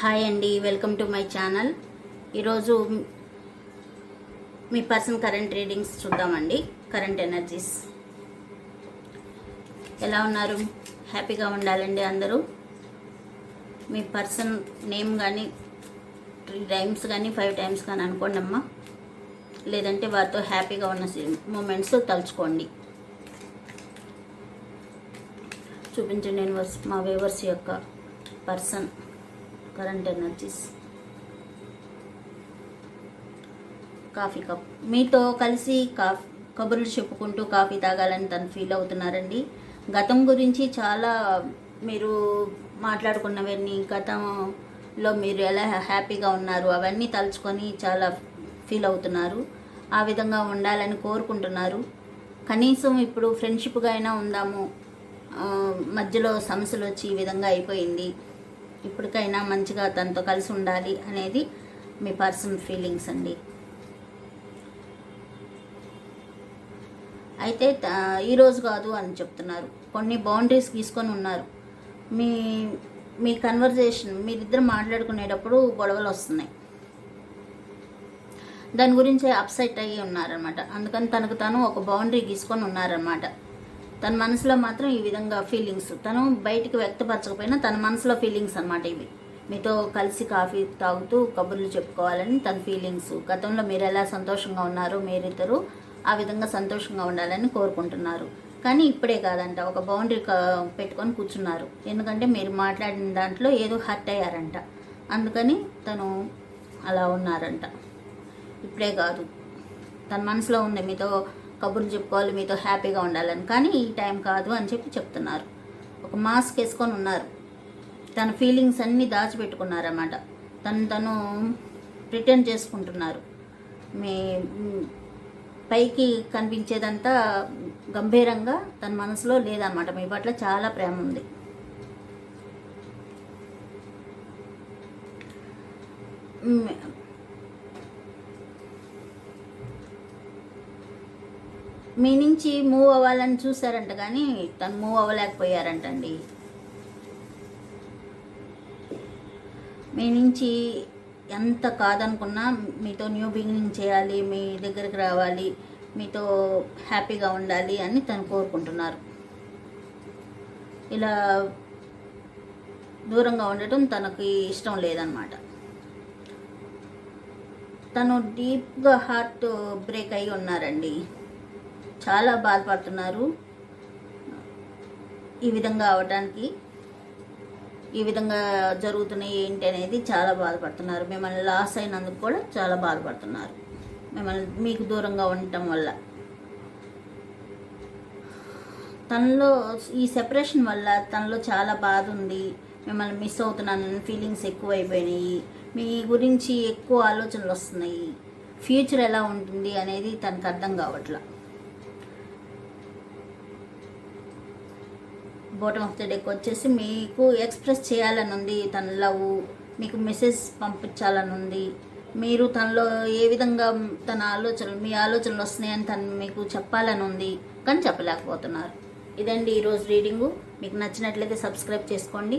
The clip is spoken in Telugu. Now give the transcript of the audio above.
హాయ్ అండి వెల్కమ్ టు మై ఛానల్. ఈరోజు మీ పర్సన్ కరెంట్ రీడింగ్స్ చూద్దామండి కరెంట్ ఎనర్జీస్. ఎలా ఉన్నారు? హ్యాపీగా ఉండాలండి అందరూ. మీ పర్సన్ నేమ్ కానీ త్రీ టైమ్స్ కానీ ఫైవ్ టైమ్స్ కానీ అనుకోండి అమ్మా. లేదంటే వారితో హ్యాపీగా ఉన్న మూమెంట్స్ తలుచుకోండి. చూపించండి నేను మా వేవర్స్ యొక్క person. Current energies. Coffee cup. మీతో కలిసి కాఫీ కబుర్లు చెప్పుకుంటూ కాఫీ తాగాలని తను ఫీల్ అవుతున్నారండి. గతం గురించి చాలా మీరు మాట్లాడుకున్నవన్నీ గతంలో మీరు ఎలా హ్యాపీగా ఉన్నారు అవన్నీ తలుచుకొని చాలా ఫీల్ అవుతున్నారు. ఆ విధంగా ఉండాలని కోరుకుంటున్నారు. కనీసం ఇప్పుడు ఫ్రెండ్షిప్గా అయినా ఉందాము. మధ్యలో సమస్యలు వచ్చి ఈ విధంగా అయిపోయింది. ఇప్పటికైనా మంచిగా తనతో కలిసి ఉండాలి అనేది మీ పర్సనల్ ఫీలింగ్స్ అండి. అయితే ఈరోజు కాదు అని చెప్తున్నారు. కొన్ని బౌండరీస్ గీసుకొని ఉన్నారు. మీ మీ కన్వర్జేషన్ మీరిద్దరు మాట్లాడుకునేటప్పుడు గొడవలు వస్తున్నాయి. దాని గురించి అప్సెట్ అయ్యి ఉన్నారనమాట అందుకని తనకు తను ఒక బౌండరీ గీసుకొని ఉన్నారనమాట తన మనసులో మాత్రం ఈ విధంగా ఫీలింగ్స్ తను బయటికి వ్యక్తపరచకపోయినా తన మనసులో ఫీలింగ్స్ అనమాట ఇవి. మీతో కలిసి కాఫీ తాగుతూ కబుర్లు చెప్పుకోవాలని తన ఫీలింగ్స్ గతంలో మీరు ఎలా సంతోషంగా ఉన్నారో మీరిద్దరూ ఆ విధంగా సంతోషంగా ఉండాలని కోరుకుంటున్నారు. కానీ ఇప్పుడే కాదంట ఒక బౌండరీ పెట్టుకొని కూర్చున్నారు. ఎందుకంటే మీరు మాట్లాడిన దాంట్లో ఏదో హర్ట్ అయ్యారంట. అందుకని తను అలా ఉన్నారంట. ఇప్పుడే కాదు. తన మనసులో ఉంది మీతో కబుర్లు చెప్పుకోవాలి మీతో హ్యాపీగా ఉండాలని. కానీ ఈ టైం కాదు అని చెప్పి చెప్తున్నారు. ఒక మాస్క్ వేసుకొని ఉన్నారు. తన ఫీలింగ్స్ అన్నీ దాచిపెట్టుకున్నారన్నమాట. తను తను ప్రిటెండ్ చేసుకుంటున్నారు. మీ పైకి కనిపించేదంతా గంభీరంగా తన మనసులో లేదన్నమాట. మీ పట్ల చాలా ప్రేమ ఉంది. మీ నుంచి మూవ్ అవ్వాలని చూసారంట కానీ తను మూవ్ అవ్వలేకపోయారంటండి. మీ నుంచి ఎంత కాదనుకున్నా మీతో న్యూ బిగినింగ్ చేయాలి మీ దగ్గరికి రావాలి మీతో హ్యాపీగా ఉండాలి అని తను కోరుకుంటున్నారు. ఇలా దూరంగా ఉండటం తనకి ఇష్టం లేదనమాట తను డీప్గా హార్ట్ బ్రేక్ అయి ఉన్నారండి. చాలా బాధపడుతున్నారు. ఈ విధంగా అవడానికి ఈ విధంగా జరుగుతున్నాయి ఏంటి అనేది చాలా బాధపడుతున్నారు. మిమ్మల్ని లాస్ అయినందుకు కూడా చాలా బాధపడుతున్నారు. మిమ్మల్ని మీకు దూరంగా ఉండటం వల్ల. తనలో ఈ సెపరేషన్ వల్ల తనలో చాలా బాధ ఉంది. మిమ్మల్ని మిస్ అవుతున్నాను ఫీలింగ్స్ ఎక్కువ అయిపోయినాయి మీ గురించి ఎక్కువ ఆలోచనలు వస్తున్నాయి. ఫ్యూచర్ ఎలా ఉంటుంది అనేది తనకు అర్థం కావట్లా. బాటమ్ ఆఫ్ ద డెక్ వచ్చేసి మీకు ఎక్స్ప్రెస్ చేయాలని ఉంది తన లవ్ మీకు మెసేజ్ పంపించాలని ఉంది మీరు తనలో ఏ విధంగా తన ఆలోచనలు మీ ఆలోచనలు వస్తున్నాయని తను మీకు చెప్పాలని ఉంది కానీ చెప్పలేకపోతున్నారు. ఇదండి ఈరోజు రీడింగు మీకు నచ్చినట్లయితే సబ్స్క్రైబ్ చేసుకోండి.